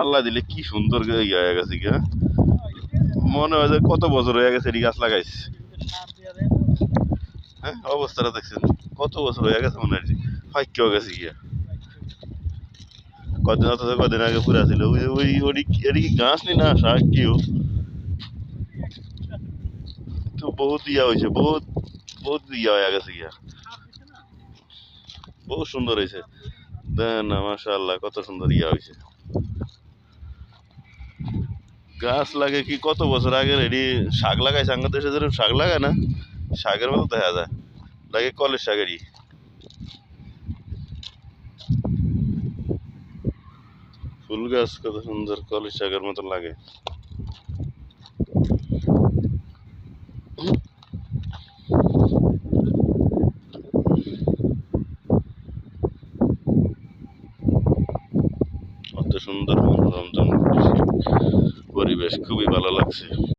আল্লাহ দিলে কি সুন্দর হয়ে গেছে হ্যাঁ? মনে হয় যে কত বছর হয়ে গেছে এটি গাছ লাগাইছে। হ্যাঁ অবস্থাটা দেখছেন। কত বছর হয়ে গেছে মনে হয় ফাইকেও গেছে গিয়া। কদিন অথচ কদিন আগে পুরা ছিল। ওই ওই ওটি এটি গাছ নি না, শাক কিও তো বহুত ইয়া হয়েছে, বহুত বহুত ইয়া হয়ে গেছে গিয়া। বহুত সুন্দর হয়েছে। দেন না, মাশাআল্লাহ, কত সুন্দর ইয়া হয়েছে গাছ লাগে কি কত বছর আগে এটি শাক লাগাইছে আঙ্গা দেশে যেরকম শাক লাগায় না? শাকের মতো দেখা যায়। লাগে কলের শাকেরই ফুল গাছ কত সুন্দর কলের শাকের মতো লাগে কত সুন্দর মনোরঞ্জন পরিবেশ খুবই ভালো লাগছে।